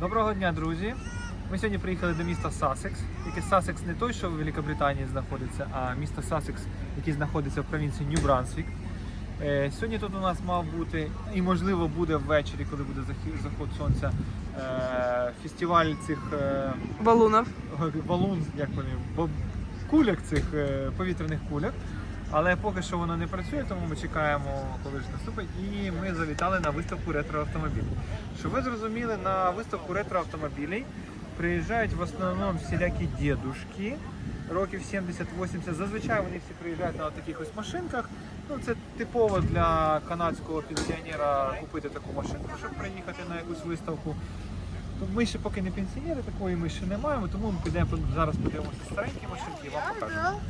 Доброго дня, друзі! Ми сьогодні приїхали до міста Сасекс. Тільки Сасекс не той, що в Великобританії знаходиться, а місто Сасекс, який знаходиться в провінції Нью-Брансвік. Е, Сьогодні тут у нас мав бути, і можливо буде ввечері, коли буде заход сонця, е, фестиваль цих е, валун, як вони, куляк цих повітряних куляк. Але поки що воно не працює, тому ми чекаємо, коли ж наступить. І ми завітали на виставку ретроавтомобілів. Щоб ви зрозуміли, на виставку ретроавтомобілів приїжджають в основному всілякі дідушки років 70-80. Зазвичай вони всі приїжджають на таких ось машинках. Ну, це типово для канадського пенсіонера купити таку машинку, щоб приїхати на якусь виставку. Ми ще поки не пенсіонери, такої ми ще не маємо, тому ми підемо зараз подивимося старенькі машинки і вам покажемо.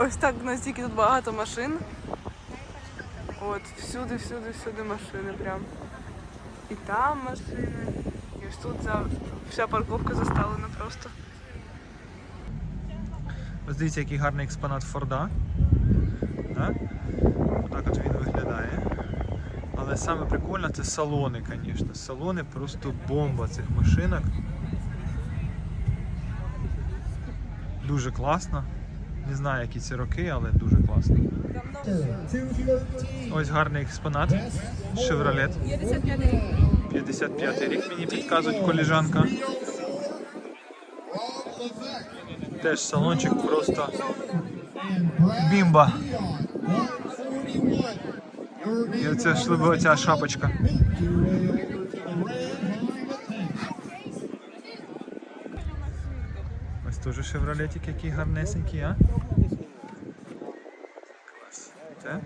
Ось так настільки тут багато машин. От, всюди, всюди, всюди машини прям. І там машини. І ось тут за... вся парковка заставлена просто. Ось дивіться, який гарний експонат Форда. Да? Отак от він виглядає. Але саме прикольне це салони, звісно. Салони просто бомба цих машинок. Дуже класно. Не знаю, які ці роки, але дуже класно. Ось гарний експонат. Chevrolet. 55 рік мені підказують коліжанка. Теж салончик просто бімба. І оце шлиба оця шапочка. Теж шевролетик, який гарнесенький, а? Це?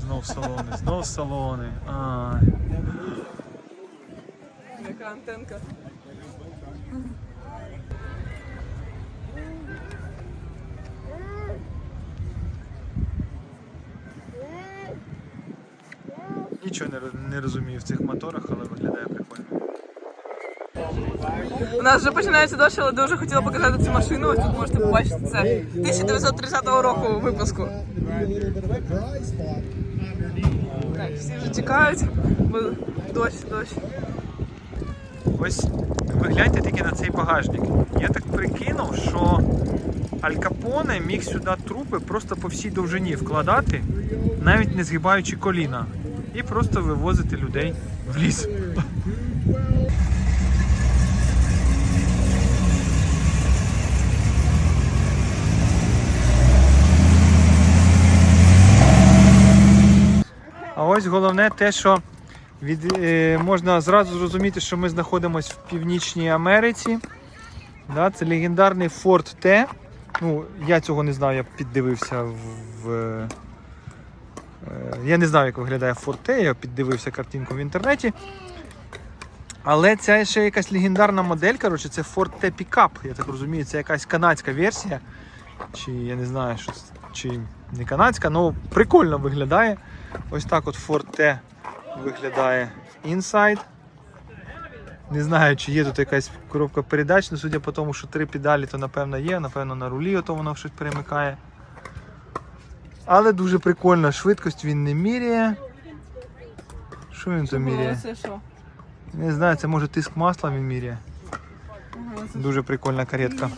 Знов салони, знов салони. Ай. Яка антенка. Нічого не розумію в цих моторах, але виглядає прикольно. У нас вже починається дощ, але дуже хотіла показати цю машину. Ось тут можете побачити це 1930 року випуску. Так, всі вже тікають, бо дощ, дощ. Ось ви гляньте тільки на цей багажник. Я так прикинув, що Аль Капоне міг сюди трупи просто по всій довжині вкладати, навіть не згибаючи коліна, і просто вивозити людей в ліс. Ось головне те, що від, е, можна зразу зрозуміти, що ми знаходимося в Північній Америці. Да, це легендарний Ford T. Ну, я цього не знав, я піддивився в. в е, я не знаю, як виглядає Ford T, я піддивився картинку в інтернеті. Але це ще якась легендарна модель. Коротше, це Ford T Pickup. Я так розумію, це якась канадська версія. Чи я не знаю, що, чи не канадська, але прикольно виглядає. Ось так от Ford T виглядає Inside. Не знаю, чи є тут якась коробка передач, але судя по тому, що три педалі, то напевно є, напевно на рулі, ото воно щось перемикає. Але дуже прикольно, швидкость він не міряє. Що він там міряє? Не знаю, це може тиск масла він міряє. Дуже прикольна каретка.